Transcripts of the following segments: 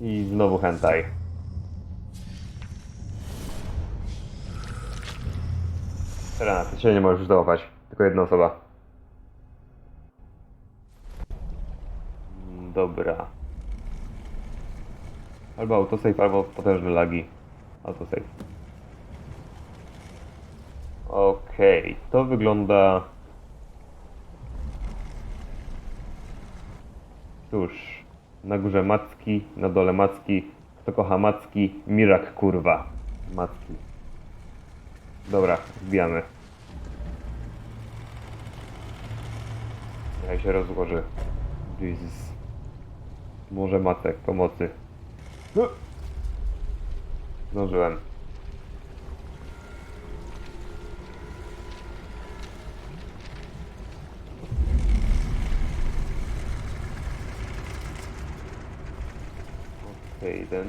I znowu hentai. Teraz, ty się nie możesz dołapać. Tylko jedna osoba. Mm, Dobra. Albo autosave, albo potężne lagi. Autosave. Okej, to wygląda... Cóż, na górze macki, na dole macki. Kto kocha macki? Mirak kurwa. Macki. Dobra, wbijamy. Jak się rozłoży. Jesus. Może macek, pomocy. No. Zdążyłem. Okej, ten.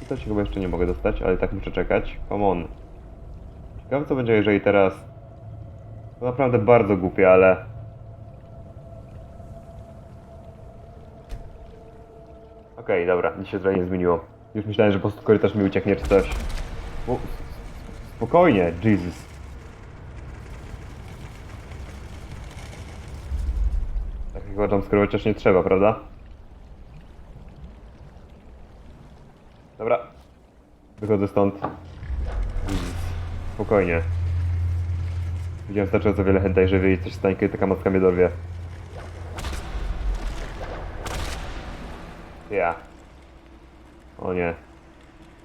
Tutaj się chyba jeszcze nie mogę dostać, ale tak muszę czekać. Come on. Ciekawe co będzie, jeżeli teraz... To naprawdę bardzo głupie, ale... Okej, dobra, nic się trochę nie zmieniło. Już myślałem, że po prostu korytarz mi ucieknie czy coś. Spokojnie, Jesus. Takiego jumpscare'u chociaż nie trzeba, prawda? Dobra. Wychodzę stąd. Spokojnie. Widziałem wystarczająco wiele hentai, że wiedzieć coś stanie, kiedy taka matka mnie dorwie. Ja. O nie.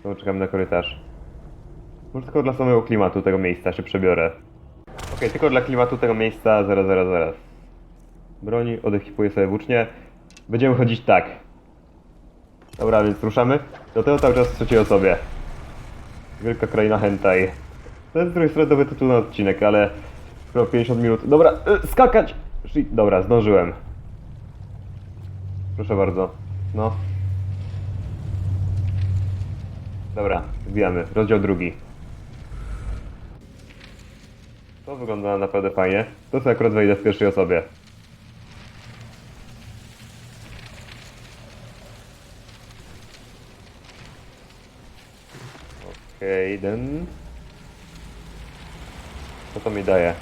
Znowu czekam na korytarz. Może tylko dla samego klimatu tego miejsca się przebiorę. Okej, tylko dla klimatu tego miejsca, zaraz, zaraz, zaraz. Broni, odekipuję sobie włócznie. Będziemy chodzić tak. Dobra, więc ruszamy. Do tego cały czas w trzeciej osobie. Wielka kraina hentai. To jest z drugiej strony dobry tytuł na odcinek, ale... Skoro 50 minut... Dobra, y, skakać! Dobra, zdążyłem. Proszę bardzo. No. Dobra, wbijamy. Rozdział drugi. To wygląda naprawdę fajnie. To sobie akurat wejdę w pierwszej osobie. Okej, den. Co to mi daje?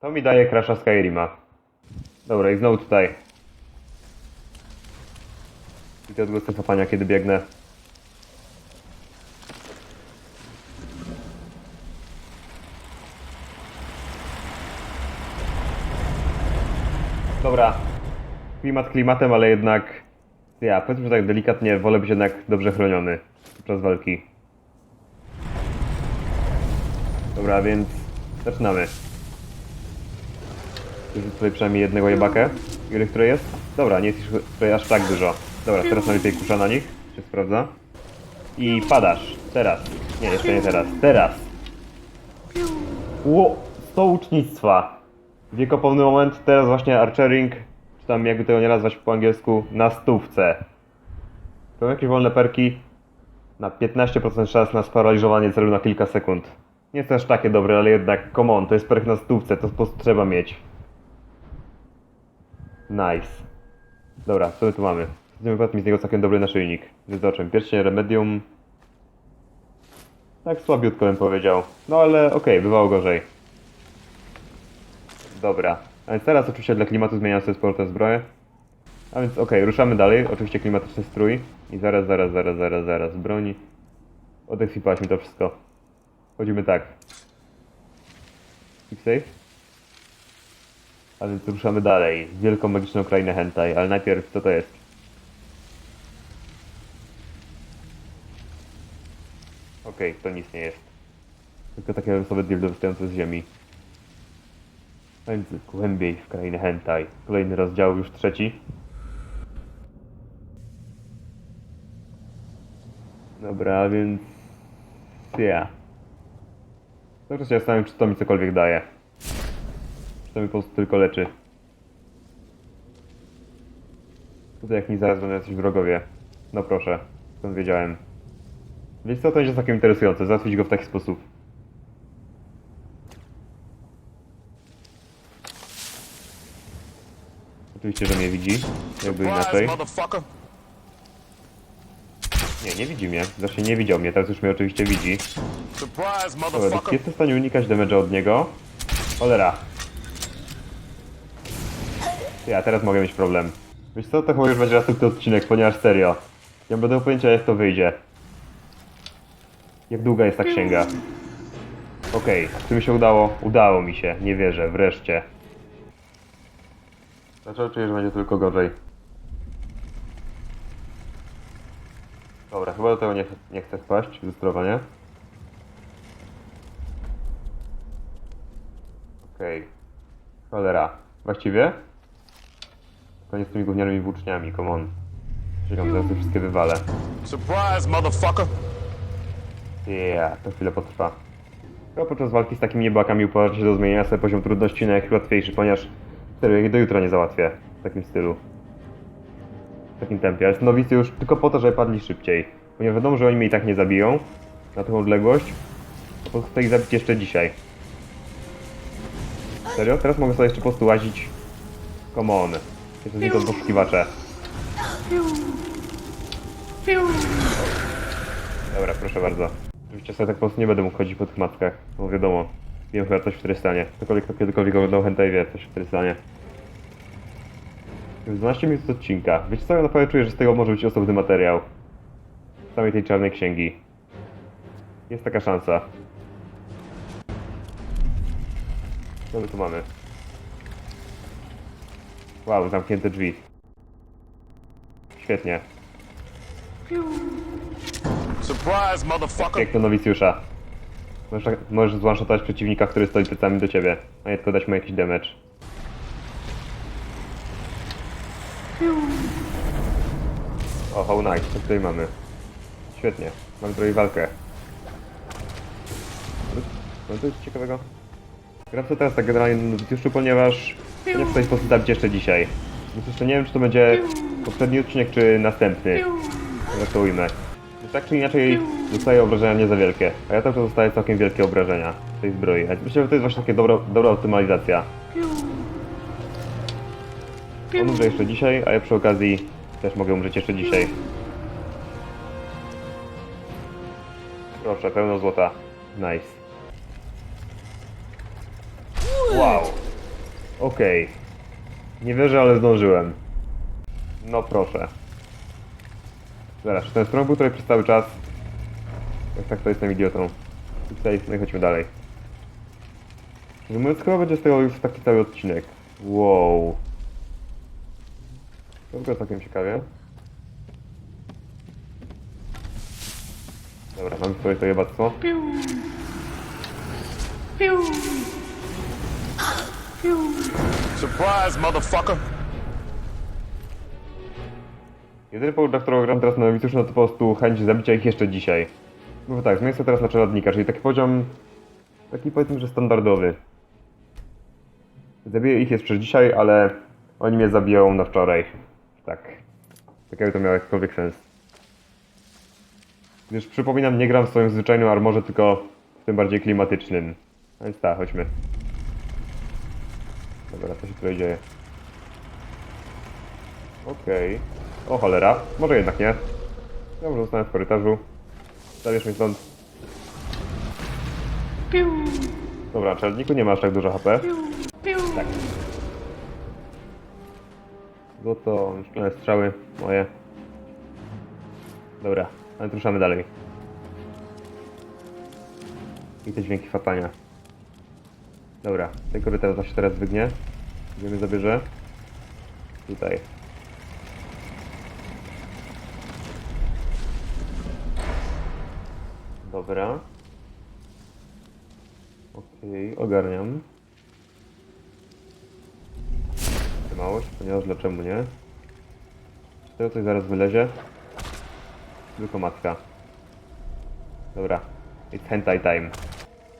To mi daje Crasha Skyrima. Dobra, i znowu tutaj. I te odgłosy papania, kiedy biegnę. Dobra. Klimat klimatem, ale jednak... Ja, powiedzmy, tak delikatnie, wolę być jednak dobrze chroniony podczas walki. Dobra, więc zaczynamy. Już tutaj przynajmniej jednego jebakę. Ile który jest? Dobra, nie jest ich tutaj aż tak dużo. Dobra, teraz najlepiej kusza na nich. Się sprawdza. I padasz. Teraz. Nie, jeszcze nie teraz. Teraz. Ło, 100 ucznictwa. Wiekopomny moment, teraz właśnie archering, tam jakby tego nie nazwać po angielsku, na stówce. To jakieś wolne perki na 15% szans na sparaliżowanie celu na kilka sekund. Nie jest to aż takie dobre, ale jednak, come on, to jest perk na stówce, to po trzeba mieć. Nice. Dobra, co my tu mamy? W tym wypadku mi z niego całkiem dobry naszyjnik. Zobaczymy, pierścień Remedium. Tak słabiutko bym powiedział. No ale okej, bywało gorzej. Dobra. A więc teraz oczywiście dla klimatu zmieniam sobie z powrotem zbroję. A więc okej, ruszamy dalej. Oczywiście klimatyczny strój. I zaraz, zaraz, zaraz, zaraz, zaraz. Broni. Odeksipałeś mi to wszystko. Chodzimy tak. Keep safe. A więc ruszamy dalej. Wielką magiczną krainę hentai. Ale najpierw, co to jest? Okej, to nic nie jest. Tylko takie losowe dildo wystające z ziemi. Więc głębiej w krainę hentai. Kolejny rozdział, już trzeci. Dobra, więc... Ja. Czas się zastanawiam, czy to mi cokolwiek daje. Czy to mi po prostu tylko leczy. Tutaj jak mi zaraz będą jacyś wrogowie. No proszę, skąd wiedziałem. Więc co to będzie całkiem interesujące, załatwić go w taki sposób. Oczywiście, że mnie widzi. Jakby inaczej. Nie, nie widzi mnie. Znaczy nie widział mnie, teraz już mnie oczywiście widzi. Dobra, jestem w stanie unikać damage'a od niego? Cholera. Ja teraz mogę mieć problem. Wiesz co, to chyba już będzie następny odcinek, ponieważ serio. Mam będę pojęcia jak to wyjdzie. Jak długa jest ta księga? Okej, czy mi się udało? Udało mi się, nie wierzę, wreszcie. Dlaczego czuję, że będzie tylko gorzej? Dobra, chyba do tego nie, nie chcę wpaść, ze sterowania. Okej. Cholera. Właściwie? Koniec z tymi gównianymi włóczniami, come on. Czekam, zaraz te wszystkie wywalę. Surprise, motherfucker. Yeah, to chwilę potrwa. Chyba podczas walki z takimi niebakami uważa się do zmienienia sobie poziom trudności na jakiś łatwiejszy, ponieważ serio, ich do jutra nie załatwię. W takim stylu. W takim tempie. Ale nowicy już tylko po to, żeby padli szybciej. Ponieważ wiadomo, że oni mnie i tak nie zabiją na tą odległość. Po prostu chcę ich zabić jeszcze dzisiaj. Serio? Teraz mogę sobie jeszcze po prostu łazić. Come on. Jeszcze tylko poszukiwacze. Dobra, proszę bardzo. Oczywiście sobie tak po prostu nie będę mógł chodzić po tych mackach, bo wiadomo, wiem chyba coś w Trystanie. Ktokolwiek kto kiedykolwiek oglądał hentai wie coś w Trystanie. Już 12 minut odcinka. Wiecie co, ja naprawdę czuję, że z tego może być osobny materiał. Z całej tej czarnej księgi. Jest taka szansa. Co my tu mamy? Wow, zamknięte drzwi. Świetnie. Surprise, motherfucker. Jak to nowicjusza. Możesz, możesz zwanshotować przeciwnika, który stoi plecami do ciebie, a nie tylko dać mu jakiś damage. O, how nice, co tutaj mamy? Świetnie, mamy tutaj walkę. No to jest ciekawego. Gram sobie teraz tak generalnie na nowicjuszu, ponieważ nie chcę coś po prostu zabić jeszcze dzisiaj. Więc jeszcze nie wiem, czy to będzie poprzedni odcinek, czy następny. Jak to. Tak czy inaczej dostaję obrażenia nie za wielkie, a ja też dostaję całkiem wielkie obrażenia tej zbroi. Myślę, że to jest właśnie taka dobra, dobra optymalizacja. On umrze jeszcze dzisiaj, a ja przy okazji też mogę umrzeć jeszcze dzisiaj. Proszę, pełno złota. Nice. Wow. Okej. Nie wierzę, ale zdążyłem. No proszę. Zaraz, czy ten strong był tutaj przez cały czas? Jak tak, to jestem idiotą. I tutaj, no i chodźmy dalej. Szczerze mówiąc, chyba będzie z tego już taki cały odcinek. Wow. To wygląda całkiem ciekawie. Dobra, mamy tutaj to jebactwo. Surprise, motherfucker. Jedyny powód, dla którego gram teraz na nowicjuszu, no to po prostu chęć zabicia ich jeszcze dzisiaj. No tak, zmienię teraz na czeladnika, czyli taki poziom... Taki powiedzmy, że standardowy. Zabiję ich jeszcze dzisiaj, ale oni mnie zabiją na wczoraj. Tak. Tak jakby to miało jakikolwiek sens. Gdyż przypominam, nie gram w swoim zwyczajnym armorze, tylko w tym bardziej klimatycznym. A więc tak, chodźmy. Dobra, co się tutaj dzieje? Okej. O cholera, może jednak nie. Ja może zostanę w korytarzu. Zabierz mnie stąd. Dobra, czeladniku nie masz tak dużo HP. Tak. Złoto, szklane strzały moje. Dobra, ale ruszamy dalej. I te dźwięki fapania. Dobra, ten korytarz się teraz wygnie. Gdzie mnie zabierze? Tutaj. Dobra. Okej, ogarniam. Małość, ponieważ dlaczego nie? Tego coś zaraz wylezie. Tylko matka. Dobra. It's hentai time.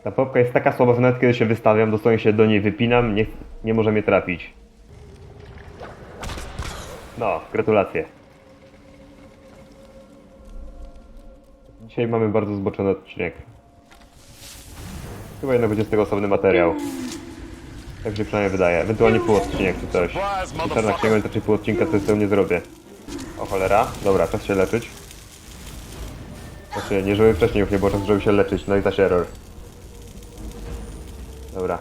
Ta popka jest taka słaba, że nawet kiedy się wystawiam, dosłownie się do niej wypinam, nie, nie może mnie trafić. No, gratulacje. Dzisiaj mamy bardzo zboczony odcinek. Chyba jednak będzie z tego osobny materiał. Tak się przynajmniej wydaje. Ewentualnie pół odcinek czy coś. I czarna księga, więc raczej pół odcinka to z nie zrobię. O cholera. Dobra, czas się leczyć. Znaczy, nie żeby wcześniej już nie było czasu, żeby się leczyć. No i zaś error. Dobra.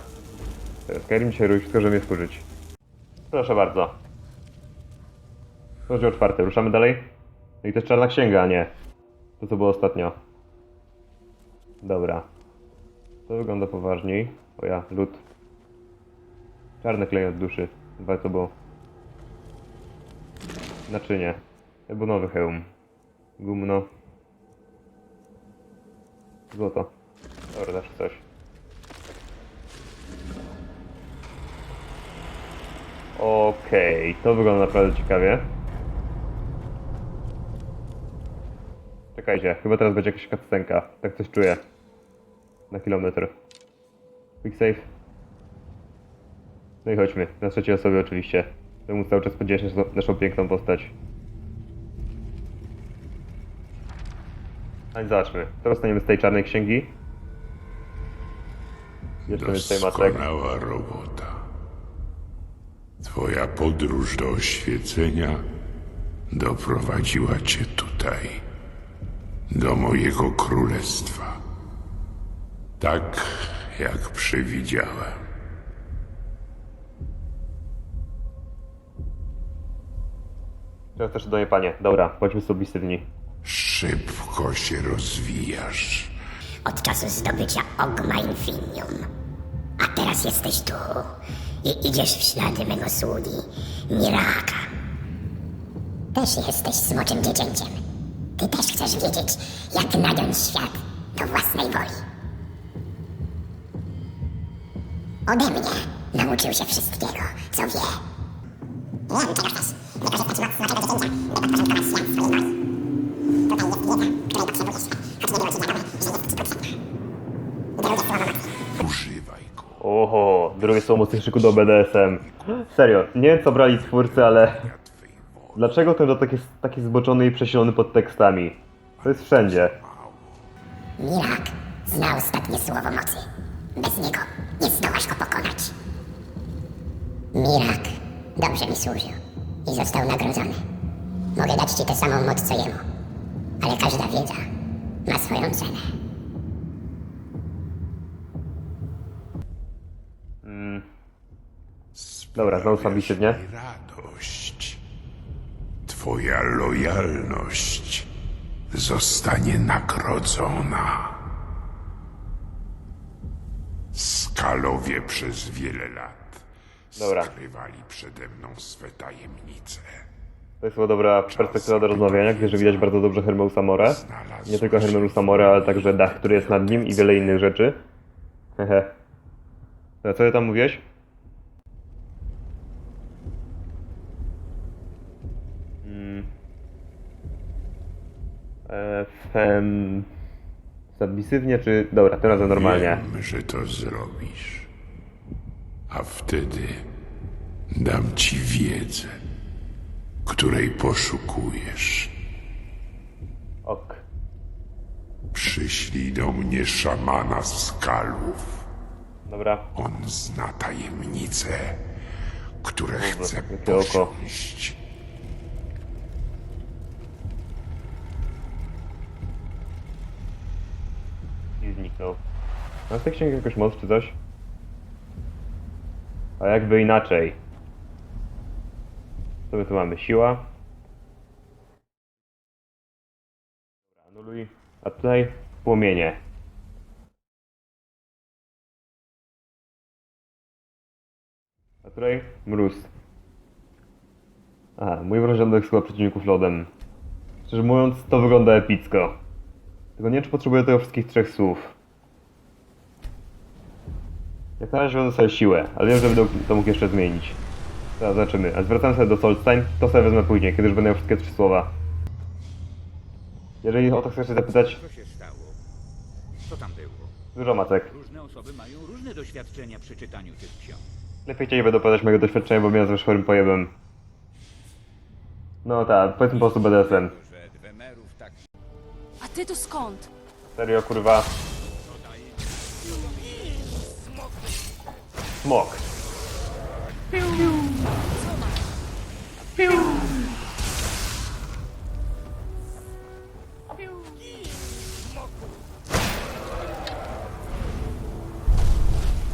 Teraz Skyrim dzisiaj robi wszystko, żeby mnie wkurzyć. Proszę bardzo. Rozdział czwarty. Ruszamy dalej? No i też czarna księga, a nie. To co było ostatnio. Dobra. To wygląda poważniej. O ja, lód. Czarny klej od duszy. Dwa to było. Naczynie. Albo nowy hełm. Gumno. Złoto. Dobra, zawsze coś. Okej, to wygląda naprawdę ciekawie. Czekajcie, chyba teraz będzie jakaś cutscenka. Tak coś czuję. Na kilometr. Quick save. No i chodźmy. Na trzeciej osobie oczywiście. Móc cały czas podzielić naszą, naszą piękną postać. A więc zobaczmy. To dostaniemy z tej czarnej księgi. Jeszcze więcej macek. Doskonała robota. Twoja podróż do oświecenia doprowadziła cię tutaj, do mojego królestwa. Tak, jak przewidziałem. Teraz też do niej panie. Dobra, bądźmy submisywni. Szybko się rozwijasz. od czasu zdobycia Ogma Infinium. A teraz jesteś tu i idziesz w ślady mego sługi, Miraka. Też jesteś smoczym dziecięciem. Ty też chcesz wiedzieć, jak nagiąć świat do własnej woli. Ode mnie nauczył się wszystkiego, co wie. Wiem, czego chcesz. Wykorzystać moc smoczego dziecięcia, by podporządkować świat swojej woli. Tutaj jest wiedza, której potrzebujesz, choć nie było ci wiadomo, że jest ci potrzebna. Drugie słowo mocy. Używaj go. Oho, drugie słowo mocniejsze do BDSM. Serio, nie wiem co brali twórcy, ale... Dlaczego ten dodatek jest taki zboczony i przesilony pod tekstami? To jest wszędzie. Mirak zna ostatnie słowo mocy. Bez niego nie zdołasz go pokonać. Mirak dobrze mi służył i został nagrodzony. Mogę dać ci tę samą moc co jemu, ale każda wiedza ma swoją cenę. Dobra, znowu submisywnie. I radość. Twoja lojalność zostanie nagrodzona. Skalowie przez wiele lat Dobra. skrywali przede mną swe tajemnice. To jest chyba dobra perspektywa do rozmawiania, gdyż widać bardzo dobrze Hermeusa More. Nie tylko Hermeusa More, ale także dach, który jest nad nim i wiele innych rzeczy. Hehe. A co ty tam mówiłeś? Fem... Submisywnie czy... Dobra, tym razem normalnie. Wiem, że to zrobisz. A wtedy dam ci wiedzę, której poszukujesz. Ok. Przyślij do mnie szamana skalów. Dobra. On zna tajemnice, które chce posiąść. I zniknął. Ma z tej księgi jakoś moc czy coś? A jakby inaczej. Co my tu mamy? Siła. Anuluj. A tutaj płomienie. A tutaj mróz. Aha, mój wrażenie chyba przeciwników lodem. Szczerze mówiąc, to wygląda epicko. Tylko nie czy potrzebuję tego wszystkich trzech słów. Jak na razie będę sobie siłę, ale wiem, że będę to mógł jeszcze zmienić. Teraz zobaczymy. A zwracam sobie do Solstein, to sobie wezmę później, kiedy już będę miał wszystkie trzy słowa. Jeżeli o to chcesz się zapytać, Co się stało? Co tam było? dużo macek. Różne osoby mają różne doświadczenia przy czytaniu tych ksiąg. Lepiej cię nie będę opowiadać mojego doświadczenia, bo miałem ze chorym pojebem. No tak, powiedzmy po prostu BDSM. Że Dwemerów tak A ty to skąd? Serio, kurwa. Smok.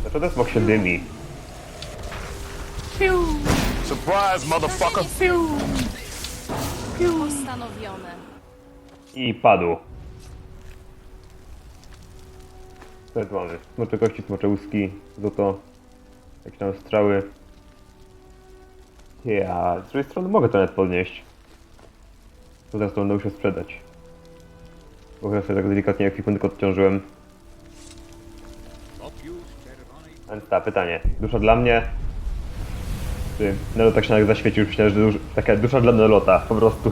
Dlaczego ten smok się dymi? Surprise, motherfucker. Postanowione. I padł. Co tu mamy? Smocze kości, smocze łuski, złoto, jakieś tam strzały. Ja, z drugiej strony mogę to nawet podnieść. Teraz to będę musiał sprzedać. Bo chyba sobie tak delikatnie ekwipunek odciążyłem. Więc ta, pytanie. Dusza dla mnie? Ty, Nelo tak się nawet zaświecił, myślałem, że dusz, taka dusza dla Nelota, po prostu.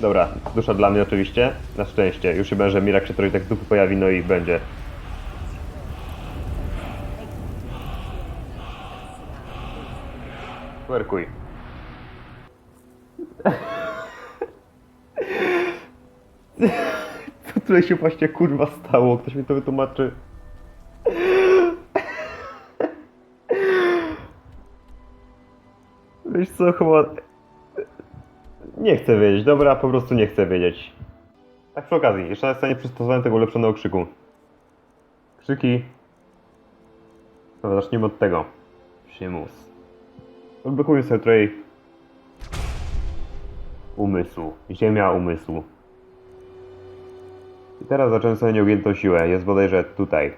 Dobra, dusza dla mnie oczywiście, na szczęście. Już chyba, że Mirak się trochę tak z dupy pojawi, no i będzie. Twerkuj. Co tutaj się właśnie kurwa stało? Ktoś mi to wytłumaczy. Wiesz co, chyba... Nie chcę wiedzieć, dobra, po prostu nie chcę wiedzieć. Tak przy okazji, jeszcze na scenie przystosowałem tego ulepszonego krzyku. Krzyki... Dobra, zacznijmy od tego. Przymus. Odblokujmy sobie tutaj... Umysłu. Ziemia umysłu. I teraz zacząłem sobie nieugiętą siłę. Jest bodajże tutaj.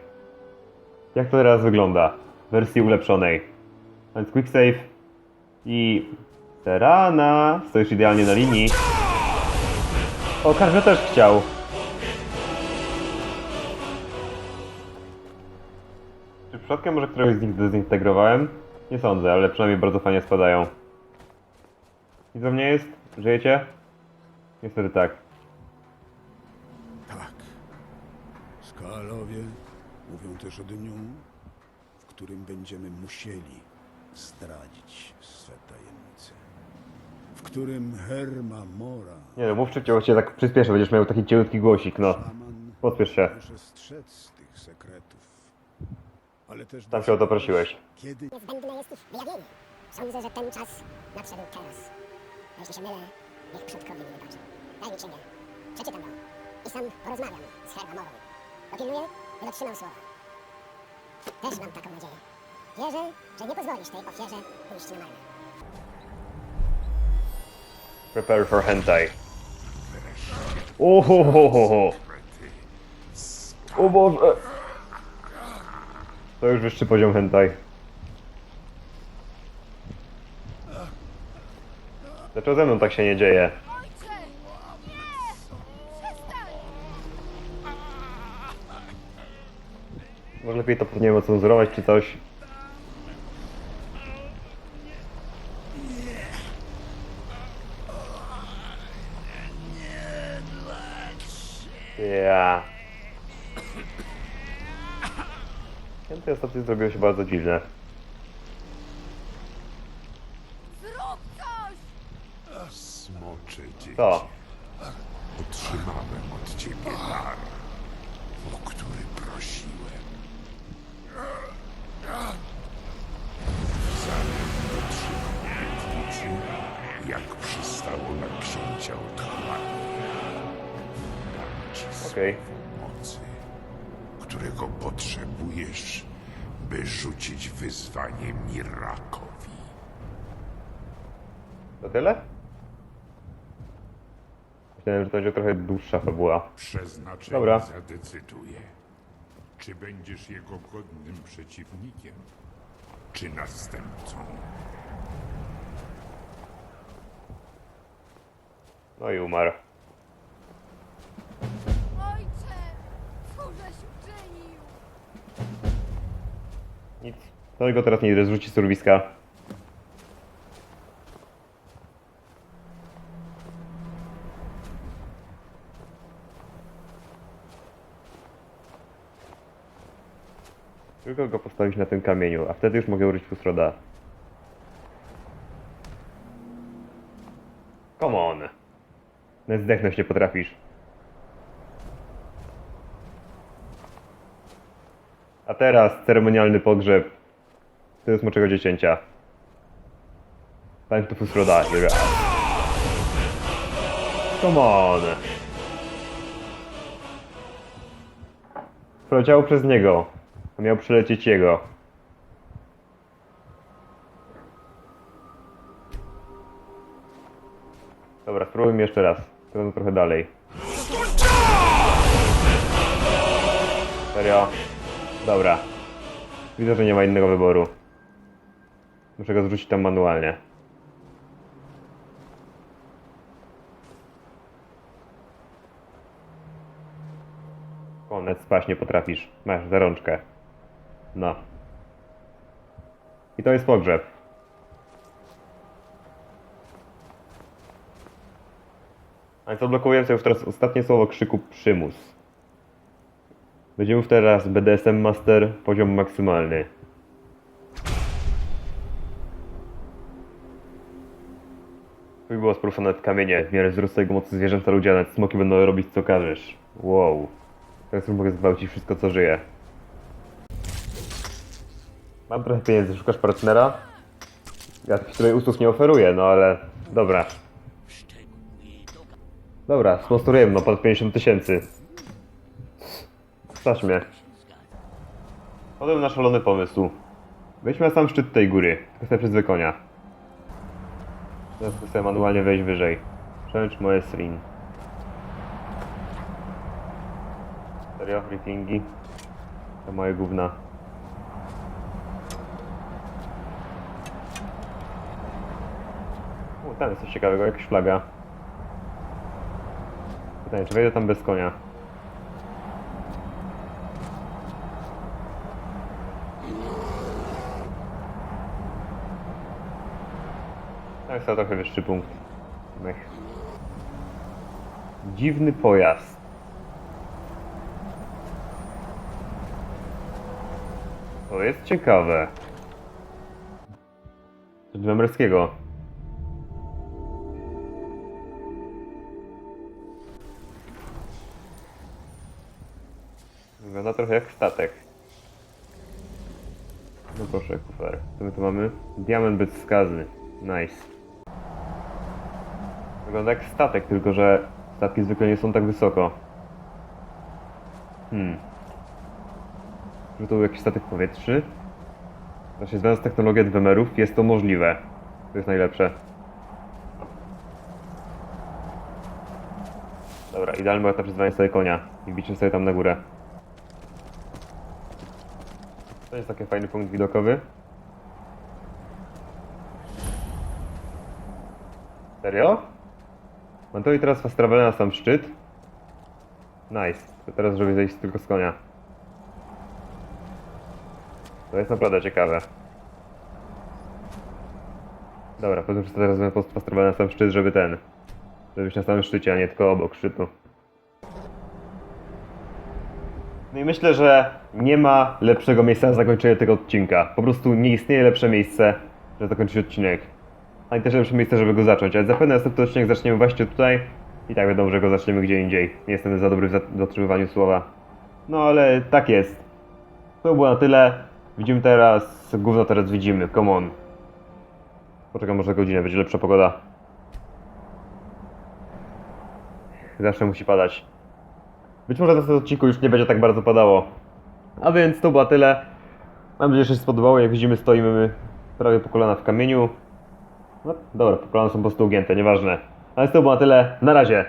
Jak to teraz wygląda? W wersji ulepszonej. Więc quick save i Serana. Stoisz idealnie na linii. O, każdy też chciał. Czy przypadkiem może któregoś z nich dezintegrowałem? Nie sądzę, ale przynajmniej bardzo fajnie spadają. I co mnie jest? Żyjecie? Niestety tak. Tak. Skalowie mówią też o dniu, w którym będziemy musieli zdradzić swe tajemnice. W którym Herma Mora, Nie no, mów szybciej, bo cię tak przyspieszę, będziesz miał taki cienki głosik, no. Pospiesz się. może strzec tych sekretów. Ale też Tam się o to prosiłeś. Kiedy Niezbędne jest ich wyjawienie. Sądzę, że ten czas nadszedł teraz. A jeśli się mylę, niech przodkowie mi wybaczą. Daj mi księgę. Przeczytam ją. I sam porozmawiam z Hermamorą. Dopilnuję, by dotrzymał słowa. Też mam taką nadzieję. Wierzę, że nie pozwolisz tej ofierze pójść na marne. Prepare for hentai. Ohohoho. O Boże. To już wyższy poziom hentai. Dlaczego ze mną tak się nie dzieje? Może lepiej to nie wiem ocenzurować czy coś. Ja. Piąte ostatnio zrobiło się bardzo dziwne. Zrób coś! Smocze dzieci. Co? Otrzymałem od ciebie dar, o który prosiłem. W zamian otrzymam obietnicy, jak przystało na księcia otchłani. Dam ci Okej. mocy, którego potrzebujesz, by rzucić wyzwanie Mirakowi. To tyle? Myślałem, że to będzie trochę dłuższa fabuła. Przeznaczenie Dobra. zadecyduje, czy będziesz jego godnym przeciwnikiem, czy następcą. No i umarł. Nic. To go teraz nie idę zrzucić z urwiska. Tylko go postawić na tym kamieniu, a wtedy już mogę użyć Fusroda. Come on. No zdechnąć nie potrafisz. A teraz ceremonialny pogrzeb. To jest moczego dziecięcia. Time to Fusro die. Come on. Proleciało przez niego. A miał przylecieć jego. Dobra, spróbujmy jeszcze raz. Teraz trochę dalej. Serio? Dobra. Widzę, że nie ma innego wyboru. Muszę go zrzucić tam manualnie. Konec, spać nie potrafisz. Masz za rączkę. No. I to jest pogrzeb. A więc odblokujemy sobie już teraz ostatnie słowo krzyku przymus. Będziemy już teraz BDSM Master, poziom maksymalny. Twój głos porusza nawet kamienie, w miarę wzrostu jego mocy zwierzęta ludzie, nawet smoki będą robić co każesz. Wow. Teraz mogę zgwałcić wszystko co żyje. Mam trochę pieniędzy, szukasz partnera? Ja tutaj usług nie oferuję, no ale... Dobra. Dobra, sponsorujemy, no ponad 50 tysięcy. Stać mnie. Podam na szalony pomysł. Wejdźmy na sam szczyt tej góry. Kwestia przez konia. Teraz sobie manualnie wejść wyżej. Przełącz moje string. Serio? Briefing? To moje gówna. O, tam jest coś ciekawego, jakaś flaga. Pytanie, czy wejdę tam bez konia? To trochę wyższy punkt. Mech. Dziwny pojazd. To jest ciekawe. Coś dwemerskiego. Wygląda trochę jak statek. No proszę, kufer. Co my tu mamy? Diament bezwskazny. Nice. Wygląda jak statek, tylko że statki zwykle nie są tak wysoko. Hmm. Że to był jakiś statek powietrzny? Właśnie znając technologię Dwemerów jest to możliwe. To jest najlepsze. Dobra, idealny moment na przyzwanie sobie konia i bicie sobie tam na górę. To jest taki fajny punkt widokowy. Serio? Mam to i teraz fast travel na sam szczyt. Nice. To teraz żeby zejść tylko z konia. To jest naprawdę ciekawe. Dobra, potem teraz będę fast travel na sam szczyt, żeby ten... Żeby być na samym szczycie, a nie tylko obok szczytu. No i myślę, że nie ma lepszego miejsca na zakończenie tego odcinka. Po prostu nie istnieje lepsze miejsce, żeby zakończyć odcinek. Ani też lepsze miejsce, żeby go zacząć. Ale zapewne następny odcinek zaczniemy właśnie tutaj. I tak wiadomo, że go zaczniemy gdzie indziej. Nie jestem za dobry w dotrzymywaniu słowa. No ale tak jest. To było na tyle. Widzimy teraz... Gówno teraz widzimy. Come on. Poczekam może godzinę, będzie lepsza pogoda. Zawsze musi padać. Być może na tym odcinku już nie będzie tak bardzo padało. A więc to było tyle. Mam nadzieję, że się spodobało. Jak widzimy, stoimy prawie po kolana w kamieniu. No dobra, po kolana są po prostu ugięte, nieważne. A więc to było na tyle. Na razie.